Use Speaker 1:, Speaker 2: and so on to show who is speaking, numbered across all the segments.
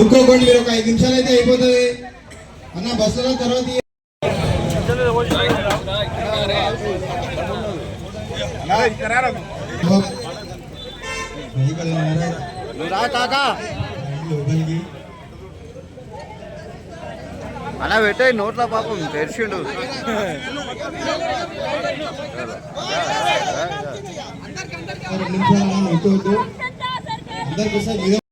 Speaker 1: ఇంకోకండి మీరు ఒక ఐదు నిమిషాలు అయితే అయిపోతుంది. అన్న బస్సులో తర్వాత
Speaker 2: అలా పెట్టే నోట్ల పాపం తెరిచిండు.
Speaker 1: అందరికి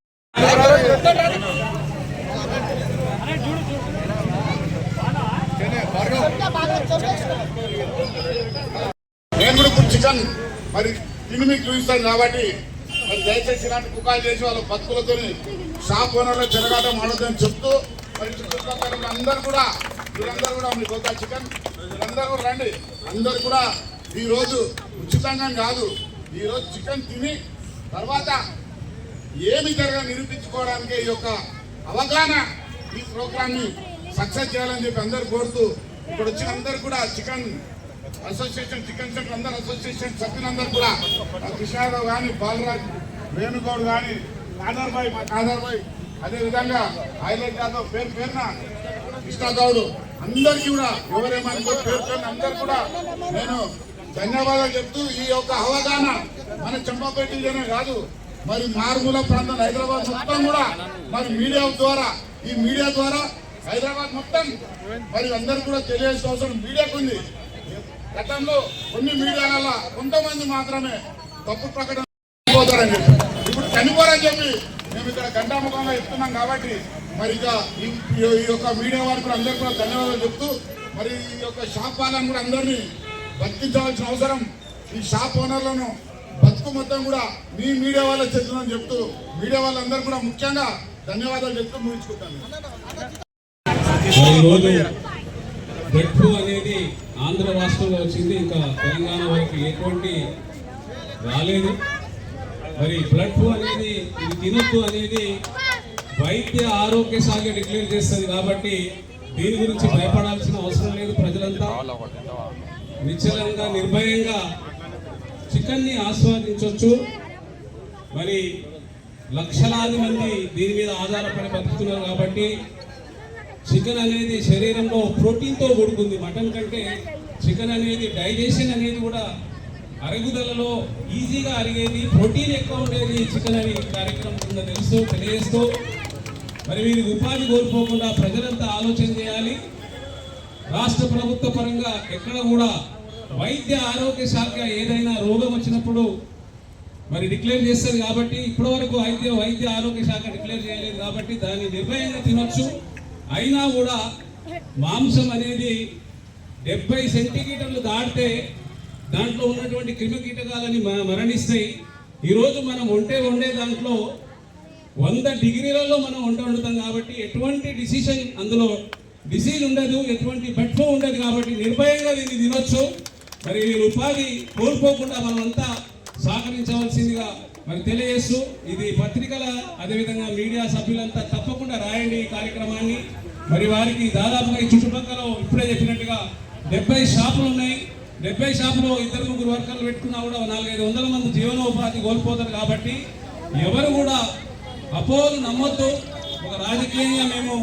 Speaker 3: ఇప్పుడు చికెన్. మరి తిని మీకు చూపిస్తాను కాబట్టి మరి దయచేసి ఇలాంటి కుకాలు చేసి వాళ్ళ బతుకులతో షాప్ ఓనర్లో చెరగాటం ఆడదని చెప్తూ మరి చుట్టుపక్కల అందరు అందరూ కూడా మీరందరూ కూడా మీకు ఒక చికెన్ మీరందరూ కూడా రండి. అందరూ కూడా ఈరోజు ఉచితంగా కాదు ఈరోజు చికెన్ తిని తర్వాత ఏమి జరగా నిరూపించుకోవడానికి ఈ యొక్క అవగాహన ఈ ప్రోగ్రాంని సక్సెస్ చేయాలని చెప్పి అందరు కోరుతూ ఇక్కడ వచ్చిన అందరు కూడా చికెన్ అసోసియేషన్ చికెన్ సెంటర్ అందరు అసోసియేషన్ సభ్యులందరూ కూడా కృష్ణారావు కానీ బాలరాజ్ వేణుగౌడ్ కానీ కాదర్బాయ్ మా కాదర్ అదేవిధంగా అదే విధంగా హైలైట్ యాదవ్ పేరు పేరున కృష్ణాగౌడ్ అందరికీ కూడా ఎవరేమనుకో పేరు పేరున అందరు కూడా నేను ధన్యవాదాలు చెప్తూ ఈ యొక్క అవగాహన మన చెంపపేటలోనే కాదు మరి మారుమూల ప్రాంతం హైదరాబాద్ మొత్తం కూడా మరి మీడియా ద్వారా ఈ మీడియా ద్వారా హైదరాబాద్ మొత్తం మరి అందరు కూడా తెలియాల్సిన అవసరం మీడియాకు ఉంది. గతంలో కొన్ని మీడియాల కొంతమంది మాత్రమే తప్పు ప్రకటన చనిపోతారని చెప్పి. ఇప్పుడు చనిపోరని చెప్పి మేము ఇక్కడ గంటాముఖంగా చెప్తున్నాం కాబట్టి మరి ఇక ఈ- ఈ- యొక్క మీడియా వారికి కూడా అందరికీ కూడా ధన్యవాదాలు చెప్తూ మరి ఈ యొక్క షాప్ వాళ్ళని కూడా అందరినీ బతికించవలసిన అవసరం. ఈ షాప్ ఓనర్లను బతుకు మొత్తం కూడా మీ మీడియా వాళ్ళ చేస్తుందని చెప్తూ మీడియా వాళ్ళందరూ కూడా ముఖ్యంగా ధన్యవాదాలు చెప్తూ ముగించుకుంటాను.
Speaker 4: ఆంధ్ర రాష్ట్రంలో వచ్చింది. ఇంకా తెలంగాణ వైపు ఎటువంటి రాలేదు. మరి బ్లడ్ ఫ్లూ అనేది ఇది తినొద్దు అనేది వైద్య ఆరోగ్య శాఖ డిక్లేర్ చేస్తుంది కాబట్టి దీని గురించి భయపడాల్సిన అవసరం లేదు ప్రజలంతా. నిశ్చలంగా నిర్భయంగా చికెన్ని ఆస్వాదించవచ్చు మరి లక్షలాది మంది దీని మీద ఆధారపడి బతుకుతున్నారు కాబట్టి చికెన్ అనేది శరీరంలో ప్రోటీన్తో కూడుకుంది. మటన్ కంటే చికెన్ అనేది డైజెషన్ అనేది కూడా అరుగుదలలో ఈజీగా అరిగేది ప్రోటీన్ ఎక్కువ ఉండేది చికెన్ అని కార్యక్రమం కింద తెలుస్తూ తెలియజేస్తూ మరి మీరు ఉపాధి కోల్పోకుండా ప్రజలంతా ఆలోచన చేయాలి. రాష్ట్ర ప్రభుత్వ పరంగా ఎక్కడ కూడా వైద్య ఆరోగ్య శాఖ ఏదైనా రోగం వచ్చినప్పుడు మరి డిక్లేర్ చేస్తుంది కాబట్టి ఇప్పటి వరకు వైద్య వైద్య ఆరోగ్య శాఖ డిక్లేర్ చేయలేదు కాబట్టి దాన్ని నిర్భయంగా తినొచ్చు. అయినా కూడా మాంసం అనేది డెబ్బై సెంటీమీటర్లు దాటితే దాంట్లో ఉన్నటువంటి క్రిమి కీటకాలని మరణిస్తాయి. ఈరోజు మనం వంటే వండే దాంట్లో వంద డిగ్రీలలో మనం వంట వండుతాం కాబట్టి ఎటువంటి డిసిషన్ అందులో డిసీజ్ ఉండదు ఎటువంటి బెట్ఫో ఉండదు కాబట్టి నిర్భయంగా దీన్ని తినొచ్చు. మరి ఉపాధి కోల్పోకుండా మనమంతా సహకరించవలసిందిగా మరి తెలియజేస్తూ ఇది పత్రికల అదేవిధంగా మీడియా సభ్యులంతా తప్పకుండా రాయండి ఈ కార్యక్రమాన్ని. మరి వారికి దాదాపుగా ఈ చుట్టుపక్కల ఇప్పుడే చెప్పినట్టుగా డెబ్బై షాపులు ఉన్నాయి. డెబ్బై షాపులో ఇద్దరు ముగ్గురు వర్కర్లు పెట్టుకున్నా కూడా నాలుగైదు వందల మంది జీవనోపాధి కోల్పోతారు కాబట్టి ఎవరు కూడా అపోలు నమ్మొద్దు. ఒక రాజకీయంగా మేము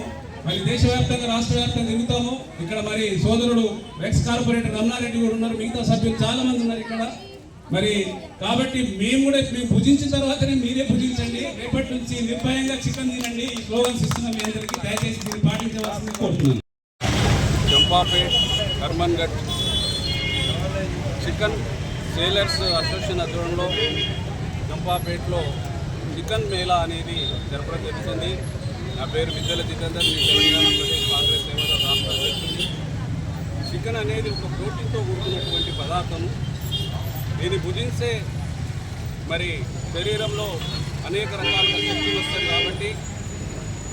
Speaker 4: మరి దేశవ్యాప్తంగా రాష్ట్ర వ్యాప్తంగా తిరుగుతాము. ఇక్కడ మరి సోదరుడు ఎక్స్ కార్పొరేటర్ రమణారెడ్డి కూడా ఉన్నారు. మిగతా సభ్యులు చాలా మంది ఉన్నారు ఇక్కడ. మరి కాబట్టి మేము కూడా మేము భుజించిన తర్వాతనే మీరే భుజించండి రేపటి నుంచి నిర్భయంగా చికెన్ తినండి. ఈ స్లోగన్స్ ఇస్తున్నాం మీ అందరికీ. దయచేసి మీరు పాటించవలసింది కోరుతున్నాను
Speaker 5: Champapet Karmanghat chicken sellers association ఆధ్వర్యంలో చంపాపేట్లో చికెన్ మేళా అనేది జరపడం జరుగుతుంది. నా పేరు విద్యల జితేందర్ మీ తెలంగాణ ప్రదేశ్ కాంగ్రెస్ సేవ రాష్ట్ర చికెన్ అనేది ఒక ప్రోటీన్తో కూడుకున్నటువంటి పదార్థం దీన్ని భుజించే మరి శరీరంలో అనేక రకాల శక్తులు వస్తాయి కాబట్టి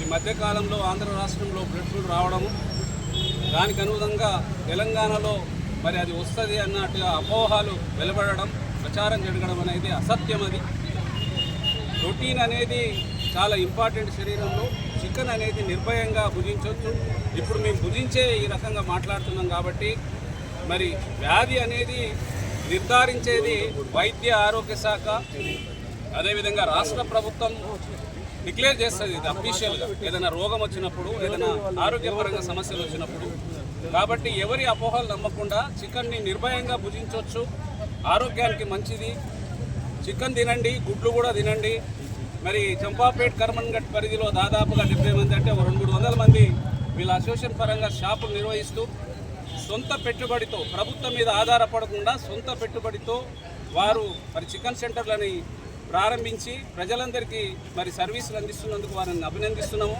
Speaker 5: ఈ మధ్యకాలంలో ఆంధ్ర రాష్ట్రంలో బ్లడ్ ఫ్లూ రావడము దానికి అనుగుణంగా తెలంగాణలో మరి అది వస్తుంది అన్నట్టుగా అపోహాలు వెలువడడం ప్రచారం జరగడం అనేది అసత్యం అది. ప్రోటీన్ అనేది చాలా ఇంపార్టెంట్ శరీరంలో చికెన్ అనేది నిర్భయంగా భుజించవచ్చు ఇప్పుడు మేము భుజించే ఈ రకంగా మాట్లాడుతున్నాం కాబట్టి మరి వ్యాధి అనేది నిర్ధారించేది వైద్య ఆరోగ్య శాఖ అదేవిధంగా రాష్ట్ర ప్రభుత్వం
Speaker 4: డిక్లేర్ చేస్తుంది ఇది అఫీషియల్గా ఏదైనా రోగం వచ్చినప్పుడు ఏదైనా ఆరోగ్యపరంగా సమస్యలు వచ్చినప్పుడు. కాబట్టి ఎవరి అపోహలు నమ్మకుండా చికెన్ని నిర్భయంగా భుజించవచ్చు ఆరోగ్యానికి మంచిది. చికెన్ తినండి గుడ్లు కూడా తినండి. మరి చంపాపేట్ కర్మన్ఘట్ పరిధిలో దాదాపుగా డెబ్బై మంది అంటే ఒక రెండు మూడు వందల మంది వీళ్ళ అసోసియేషన్ పరంగా షాపులు నిర్వహిస్తూ సొంత పెట్టుబడితో ప్రభుత్వం మీద ఆధారపడకుండా సొంత పెట్టుబడితో వారు మరి చికెన్ సెంటర్లని ప్రారంభించి ప్రజలందరికీ మరి సర్వీసులు అందిస్తున్నందుకు వారిని అభినందిస్తున్నాము.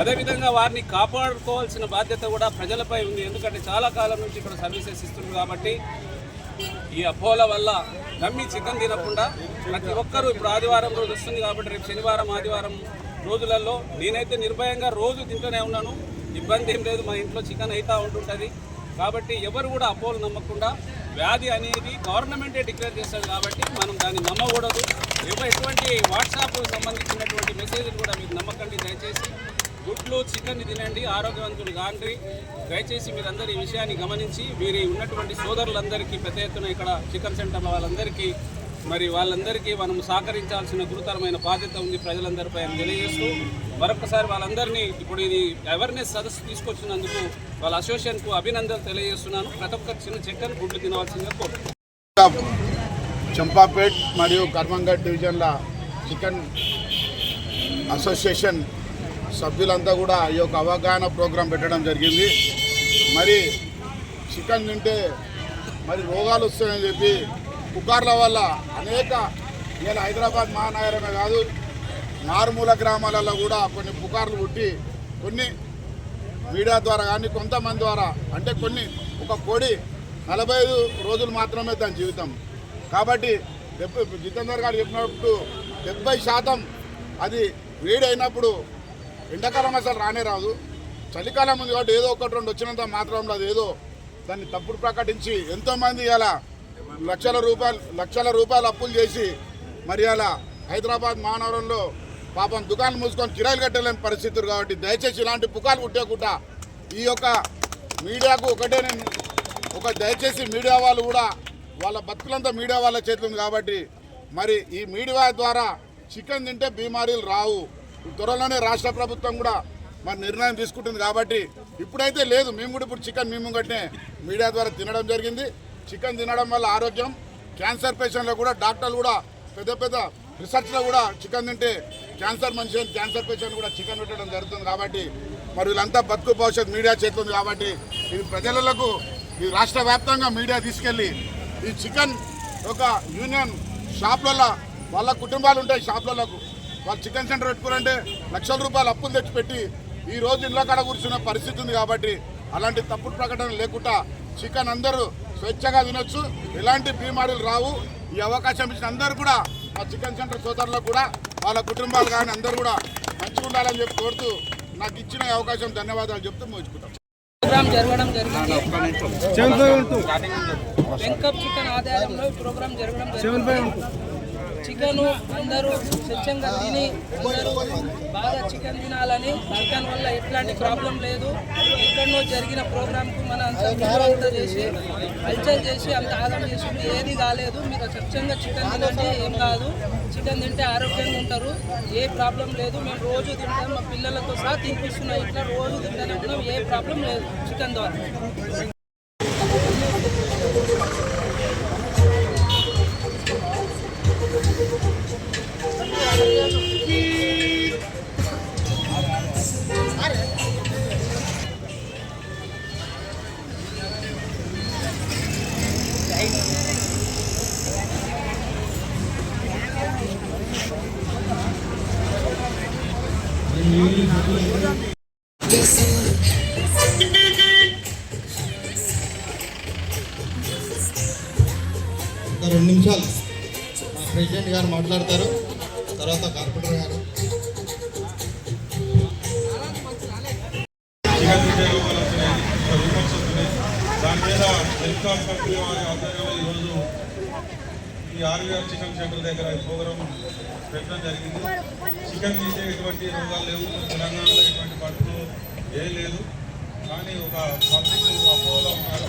Speaker 4: అదేవిధంగా వారిని కాపాడుకోవాల్సిన బాధ్యత కూడా ప్రజలపై ఉంది. ఎందుకంటే చాలా కాలం నుంచి ఇక్కడ సర్వీసెస్ ఇస్తున్నారు కాబట్టి ఈ అపోల వల్ల నమ్మి చికెన్ తినకుండా ప్రతి ఒక్కరూ ఇప్పుడు ఆదివారం రోజు వస్తుంది కాబట్టి రేపు శనివారం ఆదివారం రోజులలో నేనైతే నిర్భయంగా రోజు తింటూనే ఉన్నాను. ఇబ్బంది ఏం లేదు. మా ఇంట్లో చికెన్ అవుతూ ఉంటుంటుంది. కాబట్టి ఎవరు కూడా అపోలు నమ్మకుండా వ్యాధి అనేది గవర్నమెంటే డిక్లేర్ చేస్తుంది కాబట్టి మనం దాన్ని నమ్మకూడదు. ఎవ- ఎటువంటి వాట్సాప్ సంబంధించినటువంటి మెసేజ్లు కూడా మీరు నమ్మకండి. దయచేసి గుడ్లు చికెన్ తినండి ఆరోగ్యవంతులు కాండి దయచేసి మీరందరూ ఈ విషయాన్ని గమనించి మీరు ఉన్నటువంటి సోదరులందరికీ పెద్ద ఎత్తున ఇక్కడ చికెన్ సెంటర్ల వాళ్ళందరికీ మరి వాళ్ళందరికీ మనం సహకరించాల్సిన గురుతరమైన బాధ్యత ఉంది ప్రజలందరిపై అని తెలియజేస్తూ మరొకసారి వాళ్ళందరినీ ఇప్పుడు ఇది అవేర్నెస్ సదస్సు తీసుకొచ్చినందుకు వాళ్ళ అసోసియేషన్కు అభినందనలు తెలియజేస్తున్నాను. ప్రతి ఒక్క చిన్న చికెన్ గుడ్లు తినవలసిందిగా కోరుతున్నాను
Speaker 3: చంపాపేట్ మరియు కర్మంగఢ్ డివిజన్ల చికెన్ అసోసియేషన్ సభ్యులంతా కూడా ఈ యొక్క అవగాహన ప్రోగ్రాం పెట్టడం జరిగింది. మరి చికెన్ తింటే మరి రోగాలు వస్తాయని చెప్పి పుకార్ల వల్ల అనేక ఇలా హైదరాబాద్ మహానగరమే కాదు మారుమూల గ్రామాలలో కూడా కొన్ని పుకార్లు పుట్టి కొన్ని మీడియా ద్వారా కానీ కొంతమంది ద్వారా అంటే కొన్ని ఒక కోడి నలభై ఐదు రోజులు మాత్రమే దాని జీవితం. కాబట్టి డెబ్బై జితేందర్ గారు చెప్పినప్పుడు డెబ్బై శాతం అది వేడి అయినప్పుడు ఎండాకాలం అసలు రానే రాదు. చలికాలం ఉంది కాబట్టి ఏదో ఒకటి రెండు వచ్చినంత మాత్రంలో అది ఏదో దాన్ని తప్పుడు ప్రకటించి ఎంతోమంది ఇలా లక్షల రూపాయలు లక్షల రూపాయలు అప్పులు చేసి మరి అలా హైదరాబాద్ మహానగరంలో పాపం దుకాణం మూసుకొని కిరాయిలు కట్టలేని పరిస్థితులు కాబట్టి దయచేసి ఇలాంటి పుకాలు పుట్టేకుండా ఈ యొక్క మీడియాకు ఒకటే నేను ఒక దయచేసి మీడియా వాళ్ళు కూడా వాళ్ళ బతుకులంతా మీడియా వాళ్ళ చేతులు ఉంది కాబట్టి మరి ఈ మీడియా ద్వారా చికెన్ తింటే బీమారీలు రావు. త్వరలోనే రాష్ట్ర ప్రభుత్వం కూడా మరి నిర్ణయం తీసుకుంటుంది కాబట్టి ఇప్పుడైతే లేదు మేము కూడా ఇప్పుడు చికెన్ మేము గట్టే మీడియా ద్వారా తినడం జరిగింది. చికెన్ తినడం వల్ల ఆరోగ్యం. క్యాన్సర్ పేషెంట్లో కూడా డాక్టర్లు కూడా పెద్ద పెద్ద రీసెర్చ్లో కూడా చికెన్ తింటే క్యాన్సర్ మనిషి క్యాన్సర్ పేషెంట్ కూడా చికెన్ పెట్టడం జరుగుతుంది కాబట్టి మరి వీళ్ళంతా బతుకు భవిష్యత్ మీడియా చేస్తుంది కాబట్టి ఇది ప్రజలకు ఈ రాష్ట్ర వ్యాప్తంగా మీడియా తీసుకెళ్ళి ఈ చికెన్ ఒక యూనియన్ షాప్లలో వాళ్ళ కుటుంబాలు ఉంటాయి షాప్లలోకు. వాళ్ళు చికెన్ సెంటర్ పెట్టుకురంటే లక్షల రూపాయలు అప్పులు తెచ్చిపెట్టి ఈ రోజు ఇళ్ళ కాడ కూర్చున్న పరిస్థితి ఉంది కాబట్టి అలాంటి తప్పుడు ప్రకటన లేకుండా చికెన్ అందరూ స్వేచ్ఛగా తినొచ్చు. ఎలాంటి బీమారీలు రావు. ఈ అవకాశం ఇచ్చిన అందరూ కూడా మా చికెన్ సెంటర్ సోదరులకు కూడా వాళ్ళ కుటుంబాలు కానీ అందరూ కూడా మంచిగా ఉండాలని చెప్పి కోరుతూ నాకు ఇచ్చిన ఈ అవకాశం ధన్యవాదాలు చెప్తూ మోచుకుంటాం
Speaker 6: ప్రోగ్రామ్ జరగడం జరిగింది. వెంకప్ చికెన్ ఆధారంలో ఈ ప్రోగ్రామ్ జరగడం జరిగింది. చికెన్ అందరూ స్వచ్ఛంగా తిని అందరూ బాగా చికెన్ తినాలని. చికెన్ వల్ల ఎట్లాంటి ప్రాబ్లం లేదు. ఎక్కడో జరిగిన ప్రోగ్రామ్కు మన అంత చేసి కల్చర్ చేసి అంత ఆగం చేసి ఏది కాలేదు. మీరు స్వచ్ఛంగా చికెన్ తినండి ఏం కాదు. చికెన్ తింటే ఆరోగ్యంగా ఉంటారు. ఏ ప్రాబ్లం లేదు. మేము రోజు తింటాం. మా పిల్లలతో సహా తినిపిస్తున్నాం ఇట్లా రోజు తింటానే ఏ ప్రాబ్లం లేదు. చికెన్ ద్వారా.
Speaker 1: రెండు నిమిషాలు. మా ప్రెసిడెంట్ గారు మాట్లాడతారు. తర్వాత కార్పొరేటర్ గారు.
Speaker 7: దాని మీద వెల్కామ్ కంపెనీ వారి ఆధ్వర్యంలో ఈరోజు ఈ ఆర్వీఆర్ చికెన్ సెంటర్ దగ్గర ఈ ప్రోగ్రాం పెట్టడం జరిగింది. చికెన్ తింటే ఎటువంటి రోగాలు లేవు. తెలంగాణలో ఎటువంటి పట్టులు ఏం లేదు. కానీ ఒక పబ్లిక్ అపోలో ఉన్నారు.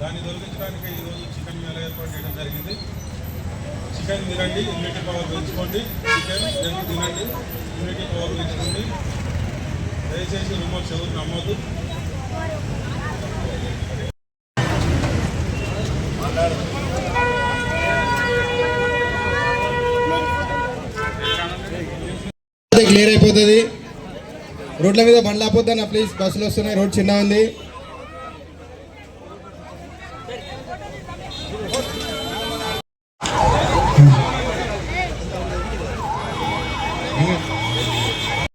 Speaker 7: దాన్ని తొలగించడానికి ఈరోజు చికెన్ మేళ ఏర్పాటు చేయడం జరిగింది. చికెన్ తినండి ఇమ్యూనిటీ పవర్ పెంచుకోండి. చికెన్ ఎగ్ తినండి ఇమ్యూనిటీ పవర్ పెంచుకోండి. దయచేసి రూమర్స్ ఎవరు నమ్మొద్దు.
Speaker 1: క్లియర్ అయిపోతుంది. రోడ్ల మీద బండ్లు ఆపొద్దన్న ప్లీజ్ బస్సులు వస్తున్నాయి రోడ్ చిన్న ఉంది.